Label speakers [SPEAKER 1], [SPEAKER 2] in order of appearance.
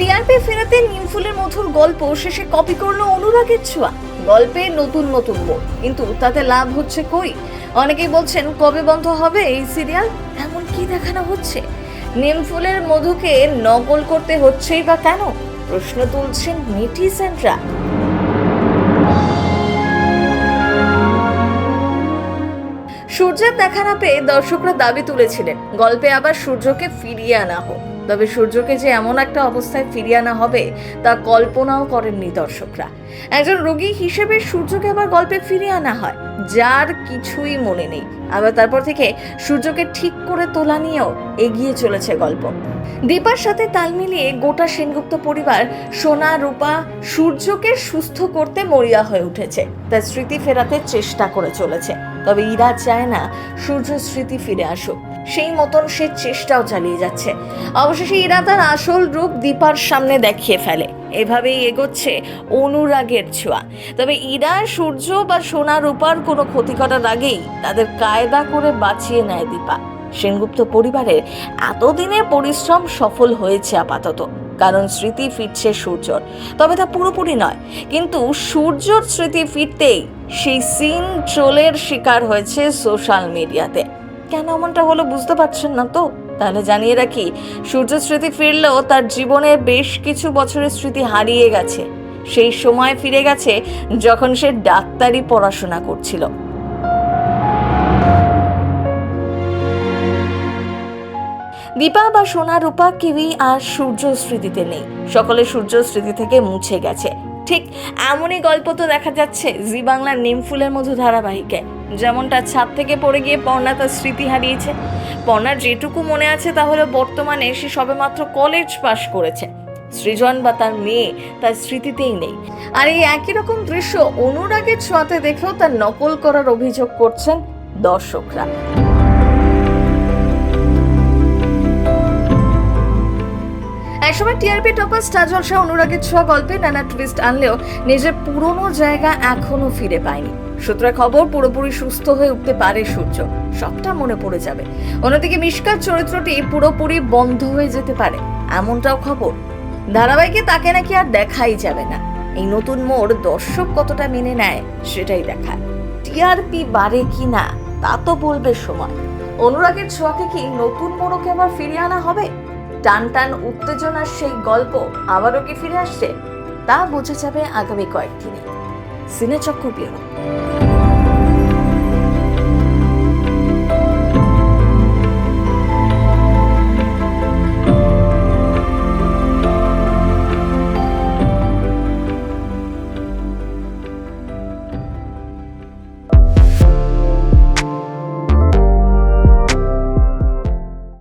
[SPEAKER 1] TRP ফেরাতে নিমফুলের মধুর গল্প শেষে কপি করল অনুরাগের ছোঁয়া। গল্পে নতুন নতুন মোড়। কিন্তু তাতে লাভ হচ্ছে কই? অনেকেই বলছেন, কবে বন্ধ হবে এই সিরিয়াল? এমন কি দেখানো হচ্ছে? নিমফুলের মধুকে নকল করতে হচ্ছেই বা কেন? প্রশ্ন তুলছেন নেটিজেনরা। সূর্যের দেখা না পেয়ে দর্শকরা দাবি তুলেছিলেন। গল্পে আবার সূর্যকে ফিরিয়ে আনা হোক। তবে সূর্যকে যে এমন একটা অবস্থায় ফিরিয়ে আনা হবে, তা কল্পনাও করেননি দর্শকরা। একজন রোগী হিসেবে সূর্যকে আবার গল্পে ফিরিয়ে আনা হয়, যার কিছুই মনে নেই। আবার তারপর থেকে সূর্যকে ঠিক করে তোলা নিয়েও এগিয়ে চলেছে গল্প। দীপার সাথে তাল মিলিয়ে গোটা সেনগুপ্ত পরিবার সোনা, রূপা, সূর্যকে সুস্থ করতে মরিয়া হয়ে উঠেছে। তার স্মৃতি ফেরাতে চেষ্টা করে চলেছে। তবে ইরা চায় না সূর্য স্মৃতি ফিরে আসুক। সেই মতন সে চেষ্টাও চালিয়ে যাচ্ছে। অবশেষে ইরা তার আসল রূপ দীপার সামনে দেখিয়ে ফেলে। এভাবেই এগোচ্ছে অনুরাগের ছোঁয়া। তবে ইরা, সূর্য বা সোনা, রূপার কোনো ক্ষতি করার আগেই তাদের কায়দা করে বাঁচিয়ে নেয় দীপা। সেনগুপ্ত পরিবারের এতদিনে পরিশ্রম সফল হয়েছে আপাতত। কারণ স্মৃতি ফিরছে সূর্যর। তবে তা পুরোপুরি নয়, কিন্তু সূর্যর স্মৃতি ফিরতেই সেই সিন ট্রোলের শিকার হয়েছে সোশ্যাল মিডিয়াতে। কেন এমনটা হলো বুঝতে পারছেন না তো? তাহলে জানিয়ে রাখি সূর্য স্মৃতি ফিরলেও তার জীবনের বেশ কিছু বছরের স্মৃতি হারিয়ে গেছে। সেই সময় ফিরে গেছে যখন সে ডাক্তারি পড়াশোনা করছিল। দীপা বা সোনা, রূপা, কেউই আর সূর্য স্মৃতিতে নেই। সকলে সূর্য স্মৃতি থেকে মুছে গেছে। ঠিক এমনই গল্প তো দেখা যাচ্ছে জি বাংলার নিমফুলের মধু ধারাবাহিকে। যেমনটা ছাদ থেকে পড়ে গিয়ে পর্ণা তার স্মৃতি হারিয়েছে। পর্ণার যেটুকু মনে আছে তা হলো বর্তমানে সে সবেমাত্র কলেজ পাশ করেছে। সৃজন বা তার মেয়ে তার স্মৃতিতেই নেই। আর এই একই রকম দৃশ্য অনুরাগের ছোঁয়াতে দেখেও তার নকল করার অভিযোগ করছেন দর্শকরা। একসময় টিআরপি টপার স্টার জলসা অনুরাগের ছোঁয়া গল্পে নানা টুইস্ট আনলেও নিজের পুরনো জায়গা এখনও ফিরে পায়নি। সূত্রে খবর, পুরোপুরি সুস্থ হয়ে উঠতে পারে সূর্য। সবটা মনে পড়ে যাবে। অন্যদিকে মিষ্কার চরিত্রটি পুরোপুরি বন্ধ হয়ে যেতে পারে, এমনটাও খবর। ধারাবাহিকে তাকে নাকি আর দেখাই যাবে না। এই নতুন মোড় দর্শক কতটা মেনে নেয়, সেটাই দেখায় টিআরপি বাড়ে কি না, তা তো বলবে সময়। অনুরাগের ছোঁয়াকে কি নতুন মোড়কে আবার ফিরিয়ে আনা হবে? টান টান উত্তেজনার সেই গল্প আবারও কি ফিরে আসছে? তা বোঝা যাবে আগামী কয়েকদিনে। সিনেচক্র বিরো